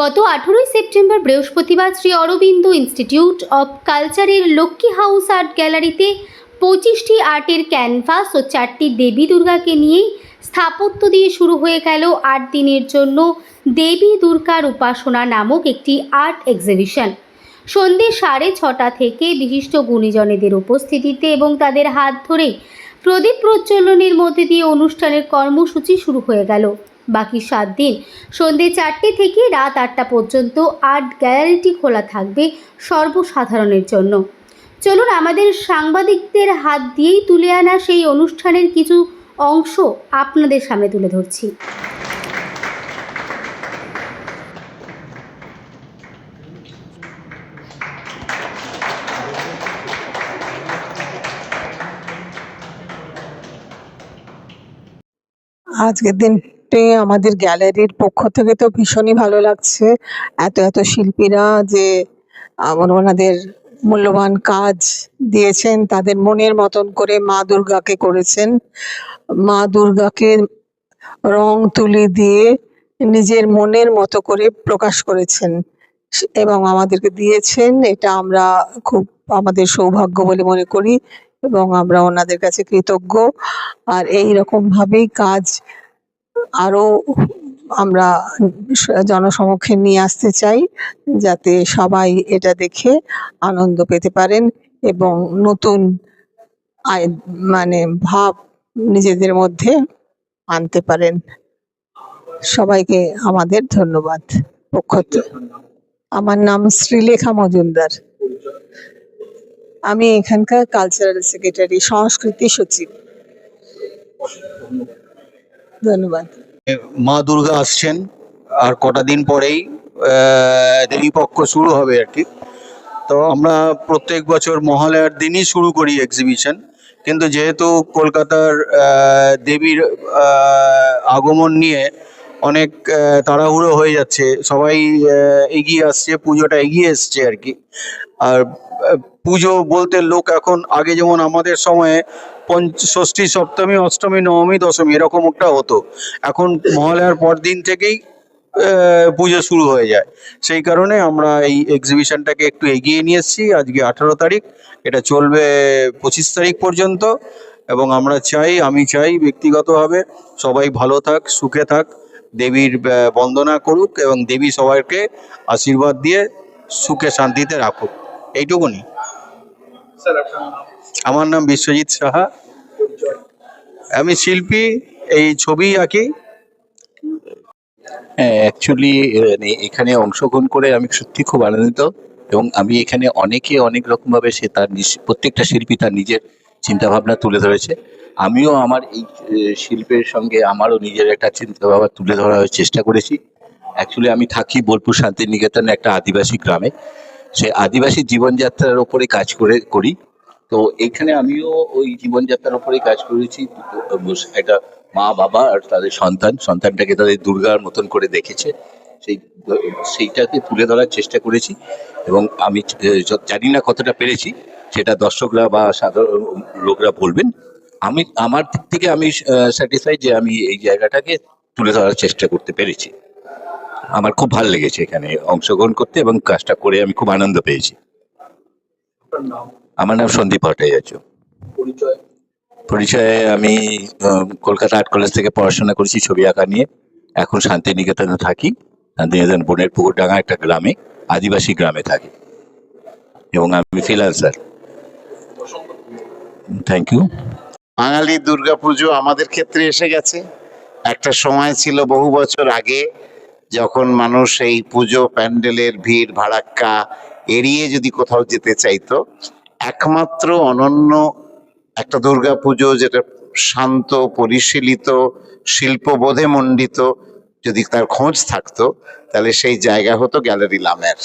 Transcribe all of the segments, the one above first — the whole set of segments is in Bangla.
গত আঠেরোই সেপ্টেম্বর বৃহস্পতিবার শ্রী অরবিন্দ ইনস্টিটিউট অব কালচারের লক্ষ্মী হাউস আর্ট গ্যালারিতে পঁচিশটি আর্টের ক্যানভাস ও চারটি দেবী দুর্গাকে নিয়ে স্থাপত্য দিয়ে শুরু হয়ে গেল আট দিনের জন্য দেবী দুর্গার উপাসনা নামক একটি আর্ট এক্সিবিশন। সন্ধে সাড়ে ছটা থেকে বিশিষ্ট গুণীজনেদের উপস্থিতিতে এবং তাদের হাত ধরেই প্রদীপ প্রজ্বলনের মধ্যে দিয়ে অনুষ্ঠানের কর্মসূচি শুরু হয়ে গেল। বাকি সাত দিন, সন্ধে চারটে থেকে রাত আটটা পর্যন্ত আর্ট গ্যালারিটি খোলা থাকবে সর্বসাধারণের জন্য। চলুন আমাদের সাংবাদিকদের হাত দিয়েই তুলে আনা সেই অনুষ্ঠানের কিছু অংশ আপনাদের সামনে তুলে ধরছি। আজকের দিনটি আমাদের গ্যালারির পক্ষ থেকে তো ভীষণই ভালো লাগছে। এত এত শিল্পীরা যে ওনাদের মূল্যবান কাজ দিয়েছেন, তাদের মনের মতন করে মা দুর্গাকে করেছেন। মা দুর্গাকে রং তুলি দিয়ে নিজের মনের মতো করে প্রকাশ করেছেন এবং আমাদেরকে দিয়েছেন। এটা আমরা খুব আমাদের সৌভাগ্য বলে মনে করি। এবং আমরা ওনাদের কাছে কৃতজ্ঞ। আর এই রকম ভাবেই কাজ আরও আমরা জনসমক্ষে নিয়ে আসতে চাই, যাতে সবাই এটা দেখে আনন্দ পেতে পারেন এবং নতুন মানে ভাব নিজেদের মধ্যে আনতে পারেন। সবাইকে আমাদের ধন্যবাদ। পক্ষ। আমার নাম শ্রীলেখা মজুমদার। আমি এখানকার কালচারাল সেক্রেটারি সংস্কৃতি সচিব। ধন্যবাদ। মা দুর্গা আসছেন, আর কটা দিন পরেই দেবী পক্ষ শুরু হবে আর কি। তো আমরা প্রত্যেক বছর মহালয়ার দিনই শুরু করি এক্সিবিশন কিন্তু যেহেতু কলকাতার দেবীর আগমন নিয়ে অনেক তাড়াহুড়ো হয়ে যাচ্ছে। সবাই এগিয়ে আসছে, পুজোটা এগিয়ে এসছে আর কি। আর পুজো বলতে লোক এখন আগে যেমন আমাদের সময়ে ষষ্ঠী, সপ্তমী, অষ্টমী, নবমী, দশমী এরকম একটা হতো। এখন মহালয়ার পর দিন থেকেই পুজো শুরু হয়ে যায়। সেই কারণে আমরা এই এক্সিবিশনটাকে একটু এগিয়ে নিয়ে এসেছি। আজকে আঠারো তারিখ, এটা চলবে পঁচিশ তারিখ পর্যন্ত। এবং আমরা চাই, আমি চাই ব্যক্তিগতভাবে সবাই ভালো থাক, সুখে থাক। দেবীর বন্দনা করুক এবং দেবী সবাইকে আশীর্বাদ দিয়ে সুখে শান্তিতে রাখুক। এইটুকুনি। আমার নাম বিশ্বজিৎ সাহা। আমি শিল্পী এই ছবি আঁকি। হ্যাঁ অ্যাকচুয়ালি এখানে অংশগ্রহণ করে আমি সত্যি খুব আনন্দিত এবং আমি এখানে অনেকে অনেক রকমভাবে সে তার নিজ- প্রত্যেকটা শিল্পী তার নিজের চিন্তাভাবনা তুলে ধরেছে। আমিও আমার এই শিল্পের সঙ্গে আমারও নিজের একটা চিন্তাভাবনা তুলে ধরার চেষ্টা করেছি। অ্যাকচুয়ালি আমি থাকি বোলপুর শান্তিনিকেতনে একটা আদিবাসী গ্রামে। সেই আদিবাসী জীবনযাত্রার ওপরে কাজ করে, করি। তো এইখানে আমিও ওই জীবনযাত্রার ওপরেই কাজ করেছি। একটা মা বাবা আর তাদের সন্তান। সন্তানটাকে তাদের দুর্গার মতন করে দেখেছে। সেই, সেইটাকে তুলে ধরার চেষ্টা করেছি। এবং আমি জানি না কতটা পেরেছি। সেটা দর্শকরা বা সাধারণ লোকরা বলবেন। আমি আমার দিক থেকে আমি স্যাটিসফাই যে আমি এই জায়গাটাকে তুলে ধরার চেষ্টা করতে পেরেছি। আমার খুব ভালো লেগেছে এখানে অংশগ্রহণ করতে এবং কাজটা করে আমি খুব আনন্দ পেয়েছি। আমার নাম সন্দীপ ভট্টাচার্য। পরিচয়ে? আমি কলকাতা আর্ট কলেজ থেকে পড়াশোনা করেছি ছবি আঁকা নিয়ে। এখন শান্তিনিকেতনে থাকি। শান্তিনিকেতন বনের পুকুরডাঙ্গা একটা গ্রামে আদিবাসী গ্রামে থাকি। এবং আমি freelancer thank you Bengali Durga Puja আমাদের ক্ষেত্রে এসে গেছে। একটা সময় ছিল বহু বছর আগে, যখন মানুষ এই পুজো প্যান্ডেলের ভিড়, ভাড়াক্কা এড়িয়ে যদি কোথাও যেতে চাইতো, একমাত্র অনন্য একটা দুর্গাপুজো যেটা শান্ত, পরিশীলিত, শিল্পবোধে মণ্ডিত, যদি তার খোঁজ থাকতো, তাহলে সেই জায়গা হতো গ্যালারি লামের।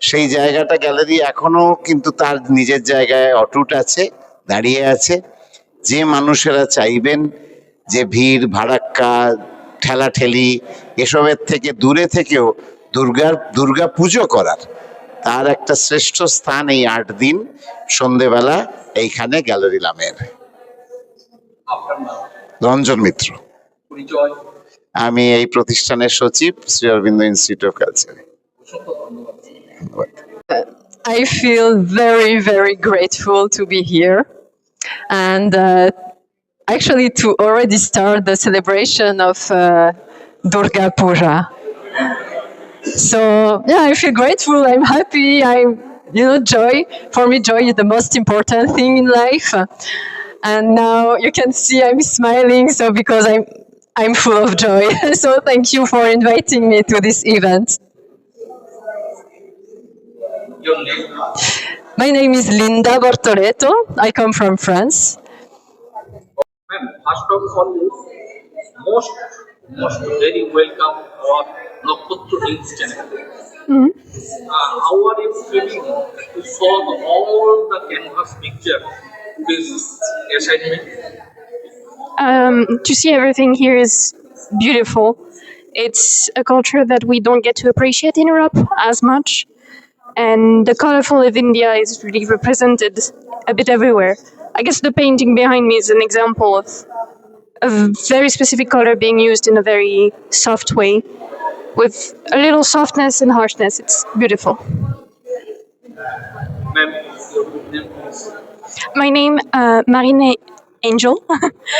সেই জায়গাটা গ্যালারি এখনও কিন্তু তার নিজের জায়গায় অটুট আছে। দাঁড়িয়ে আছে। যে মানুষেরা চাইবেন যে ভিড় ভাড়াক্কা ঠেলাঠেলি এসবের থেকে দূরে থেকেও দুর্গার দুর্গা পুজো করার। তার একটা শ্রেষ্ঠ স্থান এই আট দিন সন্ধেবেলা এইখানে গ্যালারি লামের রঞ্জন মিত্র। আমি এই প্রতিষ্ঠানের সচিব Shri Aurobindo institute of culture. ধন্যবাদ। I feel very, very grateful to be here. And uh, actually to already start the celebration of uh, Durga Puja. So, yeah, I feel grateful. I'm happy. I'm, you know, joy. For me, joy is the most important thing in life. And now you can see I'm smiling. So, because I'm, I'm full of joy. so, thank you for inviting me to this event. My name is Linda Bortoleto. I come from France. ma'am first of all most most very welcome our Nakhotra News channel uh, how are you feeling to the, all the canvas picture this assignment um, to see everything here is beautiful. It's a culture that we don't get to appreciate in Europe as much. And the colorful of India is really represented a bit everywhere. I guess the painting behind me is an example of a very specific color being used in a very soft way with a little softness and harshness. It's beautiful. My name, uh, Marine Angel.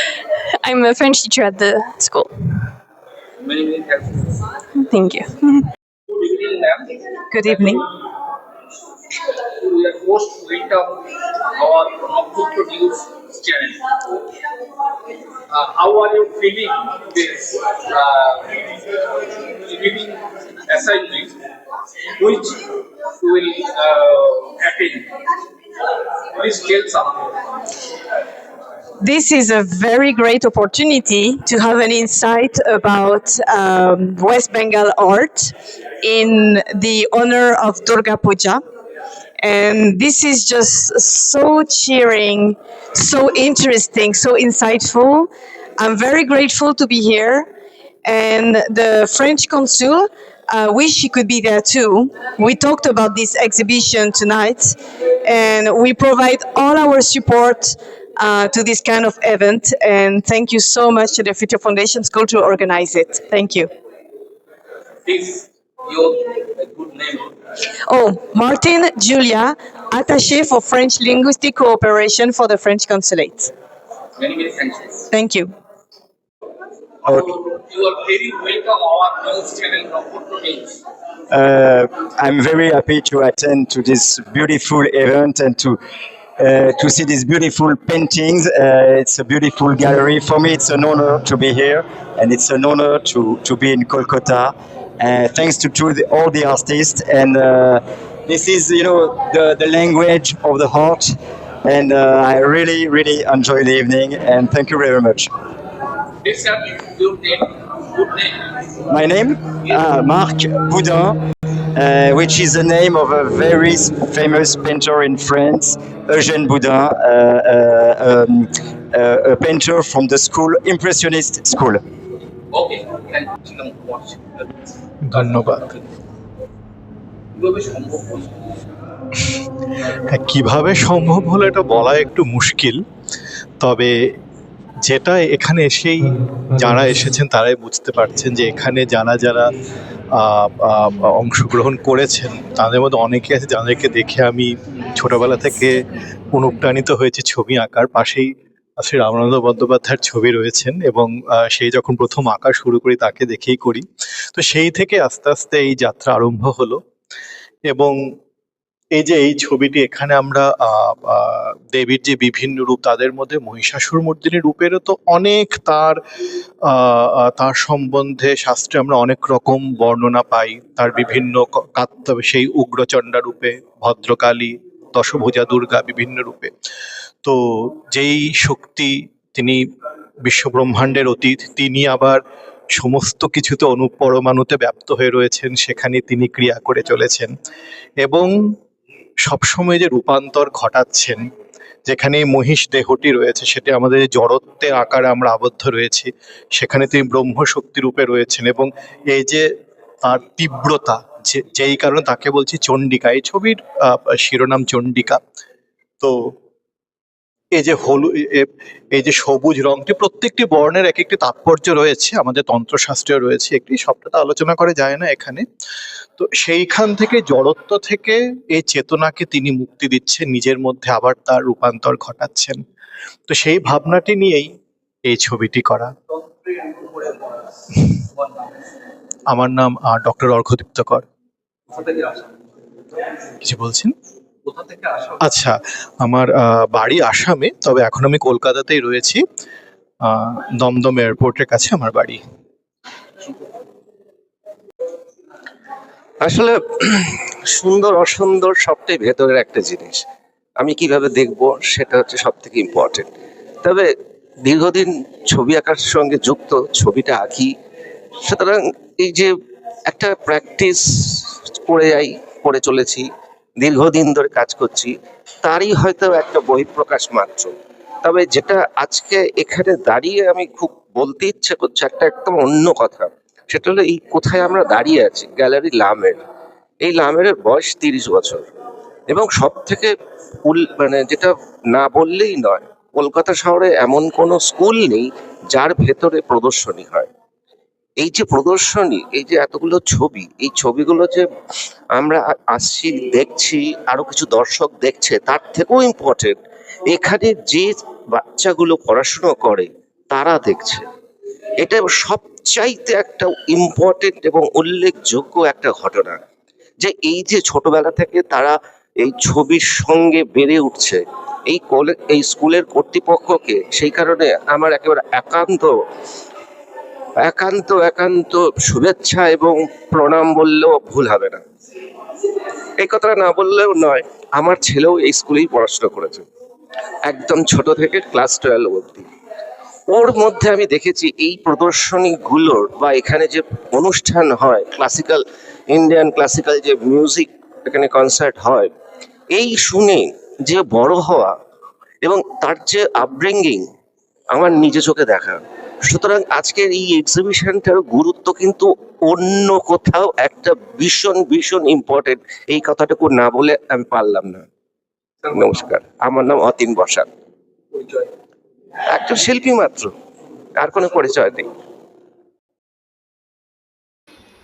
I'm a French teacher at the school. Thank you. good evening ma'am Good evening. we are most welcome our Nakhotra News channel. Uh, how are you feeling this uh, reading assignment which you will uh, attend? Please tell something. This is a very great opportunity to have an insight about um, West Bengal art in the honor of Durga Puja. And this is just so cheering, so interesting, so insightful. I'm very grateful to be here. And the French consul I wish he could be there too. We talked about this exhibition tonight, and we provide all our support uh, to this kind of event. And thank you so much to the Future Foundation School to organize it. Thank you. Please, your good name. Oh, Martin Julia, attaché for French linguistic cooperation for the French consulate. Many many thanks. Thank you. You are very welcome our news channel Nakhotra News. Uh, I'm very happy to attend to this beautiful event and to uh, to see these beautiful paintings. Uh, it's a beautiful gallery. For me, it's an honor to be here, and it's an honor to to be in Kolkata. Uh, thanks to, to the, all the artists, and uh, this is you know the the language of the heart, and uh, I really really enjoy the evening. And thank you very much. Your name. My name, uh, Marc Boudin, uh, which is the name of a very famous painter in France, Eugène Boudin, uh, uh, um, uh, a painter from the school, Impressionist school. Okay, ধন্যবাদ কীভাবে সম্ভব হলো? হ্যাঁ কীভাবে সম্ভব হলো এটা বলা একটু মুশকিল তবে যেটা এখানে এসেই যারা এসেছেন তারাই বুঝতে পারছেন যে এখানে যারা যারা অংশগ্রহণ করেছেন তাদের মধ্যে অনেকে আছে যাদেরকে দেখে আমি ছোটবেলা থেকে অনুপ্রাণিত হয়েছি ছবি আঁকার পাশেই শ্রী রামানন্দ বন্দ্যোপাধ্যায়ের ছবি রয়েছেন এবং সেই যখন প্রথম আঁকা শুরু করি তাকে দেখেই করি। তো সেই থেকে আস্তে আস্তে এই যাত্রা আরম্ভ হলো এবং এই যে এই ছবিটি এখানে আমরা দেবীর যে বিভিন্ন রূপ তাদের মধ্যে মহিষাসুর মর্দিনী রূপেরও তো অনেক তার তার সম্বন্ধে শাস্ত্রে আমরা অনেক রকম বর্ণনা পাই। তার বিভিন্ন সেই উগ্রচণ্ডা রূপে ভদ্রকালী দশভুজা, দুর্গা বিভিন্ন রূপে। তো যেই শক্তি তিনি বিশ্বব্রহ্মাণ্ডের অতীত, তিনি আবার সমস্ত কিছুতে অনুপরমাণুতে ব্যপ্ত হয়ে রয়েছেন, সেখানে তিনি ক্রিয়া করে চলেছেন। এবং সবসময় যে রূপান্তর ঘটাচ্ছেন, যেখানে মহিষ দেহটি রয়েছে, সেটি আমাদের জড়ত্বের আকারে আমরা আবদ্ধ রয়েছি, সেখানে তিনি ব্রহ্মশক্তি রূপে রয়েছেন এবং এই যে তার তীব্রতা যেই কারণে তাকে বলছি চণ্ডিকা। এই ছবির শিরোনাম চণ্ডিকা। তো এই যে হলু এই যে সবুজ রংটি, প্রত্যেকটি বর্ণের এক একটি তাৎপর্য রয়েছে, আমাদের তন্ত্রশাস্ত্রে রয়েছে একটি, সবটা আলোচনা করে যায় না এখানে। তো সেইখান থেকে, জড়ত্ব থেকে, এই চেতনাকে তিনি মুক্তি দিচ্ছেন, নিজের মধ্যে আবার তার রূপান্তর ঘটাচ্ছেন। তো সেই ভাবনাটি নিয়েই এই ছবিটি করা। আমার নাম ডক্টর অর্ঘদীপ্ত কর। কিছু বলছেন? কোথা থেকে আসা? আচ্ছা আমার বাড়ি আসামে তবে এখন আমি কলকাতাতেই রয়েছি। দমদম এয়ারপোর্টের কাছে আমার বাড়ি। আসলে সুন্দর অসুন্দর সবটাই ভেতরের একটা জিনিস। আমি কীভাবে দেখব সেটা হচ্ছে সব থেকে ইম্পর্টেন্ট তবে দীর্ঘদিন ছবি আঁকার সঙ্গে যুক্ত ছবিটা আঁকি। সুতরাং এই যে একটা প্র্যাকটিস করে যাই করে চলেছি, দীর্ঘদিন ধরে কাজ করছি, তারই হয়তো একটা বহিঃপ্রকাশ মাত্র। তবে যেটা আজকে এখানে দাঁড়িয়ে আমি খুব বলতে ইচ্ছে করছে, একটা একদম অন্য কথা। সেটা হলো এই কোথায় আমরা দাঁড়িয়ে আছি, গ্যালারি লামের। এই লামের বয়স তিরিশ বছর। এবং সব থেকে মানে যেটা না বললেই নয়, কলকাতা শহরে এমন কোনো স্কুল নেই যার ভেতরে প্রদর্শনী হয়। এই যে প্রদর্শনী, এই যে এতগুলো ছবি, এই ছবিগুলো যে আমরা আসছি, দেখছি, আরও কিছু দর্শক দেখছে, তার থেকেও ইম্পর্টেন্ট এখানে যে বাচ্চাগুলো পড়াশুনো করে, তারা দেখছে। এটা সবচাইতে একটা ইম্পর্টেন্ট এবং উল্লেখযোগ্য একটা ঘটনা। যে এই যে ছোটবেলা থেকে তারা এই ছবির সঙ্গে বেড়ে উঠছে, এই কলে, এই স্কুলের কর্তৃপক্ষকে, সেই কারণে আমার একেবারে একান্ত একান্ত একান্ত শুভেচ্ছা এবং প্রণাম বললেও ভুল হবে না। এই কথাটা না বললেও নয়, আমার ছেলেও এই স্কুলেই পড়াশোনা করেছে। একদম ছোট থেকে ক্লাস টুয়েলভ অবধি। ওর মধ্যে আমি দেখেছি এই প্রদর্শনীগুলোর বা এখানে যে অনুষ্ঠান হয় ক্লাসিক্যাল ইন্ডিয়ান ক্লাসিক্যাল যে মিউজিক এখানে কনসার্ট হয়, এই শুনে যে বড় হওয়া এবং তার যে আপব্রিঙ্গিং আমার নিজে চোখে দেখা। সুতরাং আজকের এই এক্সিবিশনটার গুরুত্ব কিন্তু অন্য কোথাও একটা ভীষণ ভীষণ ইম্পর্টেন্ট এই কথাটুকু না বলে আমি পারলাম না। নমস্কার, আমার নাম অতীন বসাক। একজন শিল্পী মাত্র, আর কোনো পরিচয় নেই।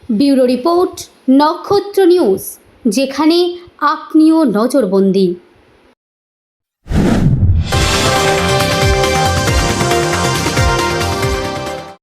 ব্যুরো রিপোর্ট, নক্ষত্র নিউজ, যেখানে আপনিও নজরবন্দি।